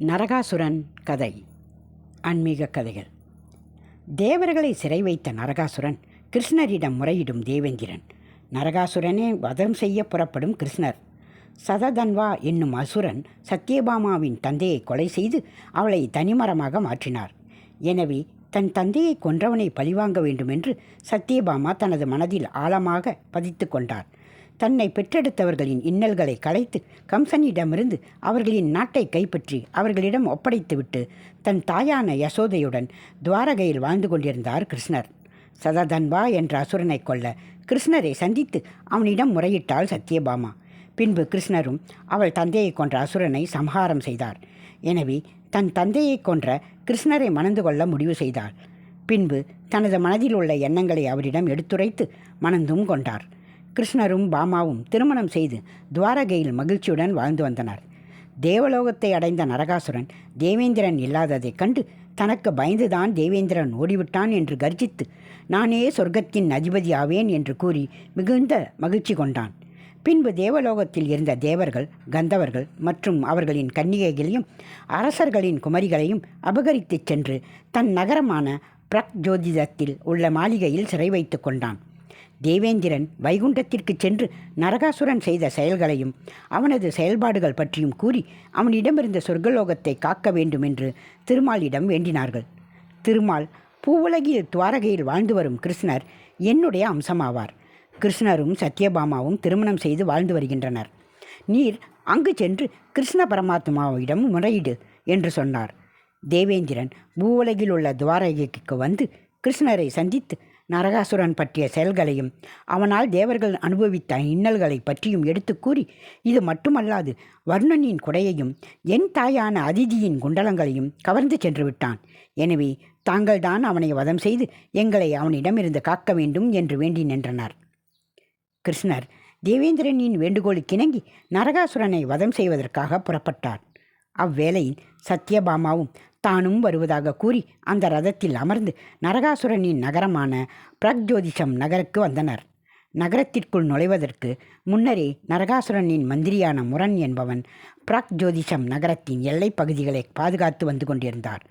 நரகாசுரன் கதை. ஆன்மீக கதைகள். தேவர்களை சிறை வைத்த நரகாசுரன் கிருஷ்ணரிடம் முறையிடும் தேவேந்திரன். நரகாசுரனே வதம் செய்ய புறப்படும் கிருஷ்ணர். சததன்வா என்னும் அசுரன் சத்யபாமாவின் தந்தையை கொலை செய்து அவளை தனிமரமாக மாற்றினார். எனவே தன் தந்தையை கொன்றவனை பழிவாங்க வேண்டுமென்று சத்யபாமா தனது மனதில் ஆழமாக பதித்து கொண்டார். தன்னை பெற்றெடுத்தவர்களின் இன்னல்களை களைத்து கம்சனிடமிருந்து அவர்களின் நாட்டை கைப்பற்றி அவர்களிடம் ஒப்படைத்துவிட்டு தன் தாயான யசோதையுடன் துவாரகையில் வாழ்ந்து கொண்டிருந்தார் கிருஷ்ணர். சததன்வா என்ற அசுரனை கொல்ல கிருஷ்ணரை சந்தித்து அவனிடம் முறையிட்டாள் சத்யபாமா. பின்பு கிருஷ்ணரும் அவள் தந்தையை கொன்ற அசுரனை சம்ஹாரம் செய்தார். எனவே தன் தந்தையை கொன்ற கிருஷ்ணரை மணந்து கொள்ள முடிவு செய்தாள் பின்பு தனது மனதில் உள்ள எண்ணங்களை அவரிடம் எடுத்துரைத்து மணந்தும் கொண்டார். கிருஷ்ணரும் பாமாவும் திருமணம் செய்து துவாரகையில் மகிழ்ச்சியுடன் வாழ்ந்து வந்தனர். தேவலோகத்தை அடைந்த நரகாசுரன் தேவேந்திரன் இல்லாததைக் கண்டு தனக்கு பயந்துதான் தேவேந்திரன் ஓடிவிட்டான் என்று கர்ஜித்து நானே சொர்க்கத்தின் அதிபதி ஆவேன் என்று கூறி மிகுந்த மகிழ்ச்சி கொண்டான். பின்பு தேவலோகத்தில் இருந்த தேவர்கள் கந்தவர்கள் மற்றும் அவர்களின் கன்னிகைகளையும் அரசர்களின் குமரிகளையும் அபகரித்துச் சென்று தன் நகரமான பிரக்ஜோதிதத்தில் உள்ள மாளிகையில் சிறை வைத்து கொண்டான். தேவேந்திரன் வைகுண்டத்திற்கு சென்று நரகாசுரன் செய்த செயல்களையும் அவனது செயல்பாடுகள் பற்றியும் கூறி அவனிடமிருந்த சொர்க்கலோகத்தை காக்க வேண்டும் என்று திருமாலிடம் வேண்டினார்கள். திருமால் பூவுலகில் துவாரகையில் வாழ்ந்து வரும் கிருஷ்ணர் என்னுடைய அம்சமாவார். கிருஷ்ணரும் சத்யபாமாவும் திருமணம் செய்து வாழ்ந்து வருகின்றனர். நீர் அங்கு சென்று கிருஷ்ண பரமாத்மாவிடம் முறையிடு என்று சொன்னார். தேவேந்திரன் பூவுலகில் உள்ள துவாரகைக்கு வந்து கிருஷ்ணரை சந்தித்து நரகாசுரன் பற்றிய செயல்களையும் அவனால் தேவர்கள் அனுபவித்த இன்னல்களை பற்றியும் எடுத்து கூறி இது மட்டுமல்லாது வர்ணனின் குடையையும் என் தாயான அதிதியின் குண்டலங்களையும் கவர்ந்து சென்று விட்டான். எனவே தாங்கள்தான் அவனை வதம் செய்து எங்களை அவனிடமிருந்து காக்க வேண்டும் என்று வேண்டி நின்றனர். கிருஷ்ணர் தேவேந்திரனின் வேண்டுகோளுக்கிணங்கி நரகாசுரனை வதம் செய்வதற்காக புறப்பட்டார். அவ்வேளையில் சத்யபாமாவும் தானும் வருவதாக கூறி அந்த ரதத்தில் அமர்ந்து நரகாசுரனின் நகரமான பிரக்ஜோதிஷம் நகருக்கு வந்தனர். நகரத்திற்குள் நுழைவதற்கு முன்னரே நரகாசுரனின் மந்திரியான முரண் என்பவன் பிரக்ஜோதிஷம் நகரத்தின் எல்லைப் பகுதிகளை பாதுகாத்து வந்து கொண்டிருந்தார்.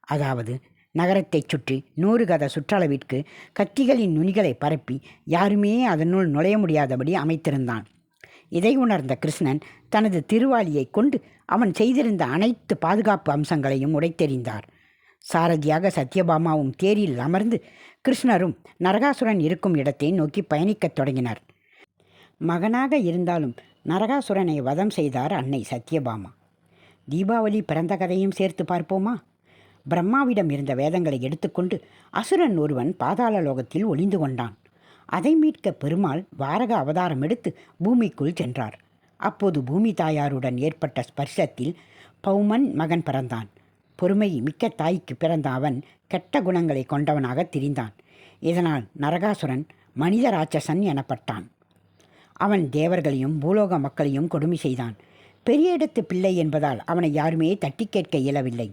அதாவது நகரத்தைச் சுற்றி நூறு கத சுற்றளவிற்கு கத்திகளின் நுனிகளை பரப்பி யாருமே அதனுள் நுழைய முடியாதபடி அமைத்திருந்தான். இதை உணர்ந்த கிருஷ்ணன் தனது திருவாளியை கொண்டு அவன் செய்திருந்த அனைத்து பாதுகாப்பு அம்சங்களையும் உடைத்தெறிந்தார். சாரதியாக சத்யபாமாவும் தேரில் அமர்ந்து கிருஷ்ணரும் நரகாசுரன் இருக்கும் இடத்தை நோக்கி பயணிக்கத் தொடங்கினர். மகனாக இருந்தாலும் நரகாசுரனை வதம் செய்தார் அன்னை சத்யபாமா. தீபாவளி பிறந்த கதையும் சேர்த்து பார்ப்போமா? பிரம்மாவிடம் இருந்த வேதங்களை எடுத்துக்கொண்டு அசுரன் ஒருவன் பாதாள லோகத்தில் ஒளிந்து கொண்டான். அதை மீட்க பெருமாள் வாரக அவதாரம் எடுத்து பூமிக்குள் சென்றார். அப்போது பூமி தாயாருடன் ஏற்பட்ட ஸ்பர்சத்தில் பௌமன் மகன் பிறந்தான். பொறுமை மிக்க தாய்க்கு பிறந்த அவன் கெட்ட குணங்களை கொண்டவனாக திரிந்தான். இதனால் நரகாசுரன் மனித ராட்சசன் எனப்பட்டான். அவன் தேவர்களையும் பூலோக மக்களையும் கொடுமை செய்தான். பெரிய இடத்து பிள்ளை என்பதால் அவனை யாருமே தட்டி கேட்க இயலவில்லை.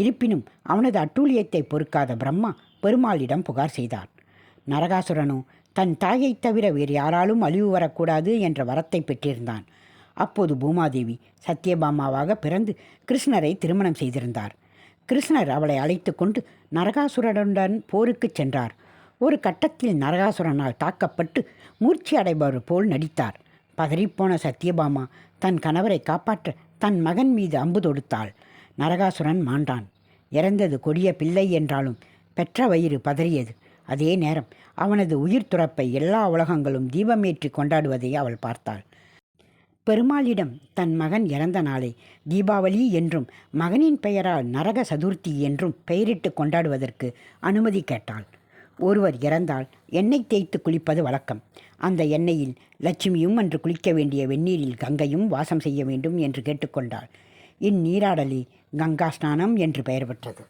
இருப்பினும் அவனது அட்டூழியத்தை பொறுக்காத பிரம்மா பெருமாளிடம் புகார் செய்தார். நரகாசுரனோ தன் தாயைத் தவிர வேறு யாராலும் அழிவு வரக்கூடாது என்ற வரத்தை பெற்றிருந்தான். அப்போது பூமாதேவி சத்யபாமாவாக பிறந்து கிருஷ்ணரை திருமணம் செய்திருந்தார். கிருஷ்ணர் அவளை அழைத்து கொண்டு நரகாசுரனுடன் போருக்குச் சென்றார். ஒரு கட்டத்தில் நரகாசுரனால் தாக்கப்பட்டு மூர்ச்சி அடைபவர் போல் நடித்தார். பதறிப்போன சத்யபாமா தன் கணவரை காப்பாற்ற தன் மகன் மீது அம்பு தொடுத்தாள். நரகாசுரன் மாண்டான். இறந்தது கொடிய பிள்ளை என்றாலும் பெற்ற வயிறு பதறியது. அதே நேரம் அவனது உயிர் துறப்பை எல்லா உலகங்களும் தீபமேற்றி கொண்டாடுவதை அவள் பார்த்தாள். பெருமாளிடம் தன் மகன் இறந்த நாளை தீபாவளி என்றும் மகனின் பெயரால் நரக சதுர்த்தி என்றும் பெயரிட்டு கொண்டாடுவதற்கு அனுமதி கேட்டாள். ஒருவர் இறந்தால் எண்ணெய் தேய்த்து குளிப்பது வழக்கம். அந்த எண்ணெயில் லட்சுமியும் அன்று குளிக்க வேண்டிய வெந்நீரில் கங்கையும் வாசம் செய்ய வேண்டும் என்று கேட்டுக்கொண்டாள் இந்நீராடலி கங்கா ஸ்நானம் என்று பெயர் பெற்றது.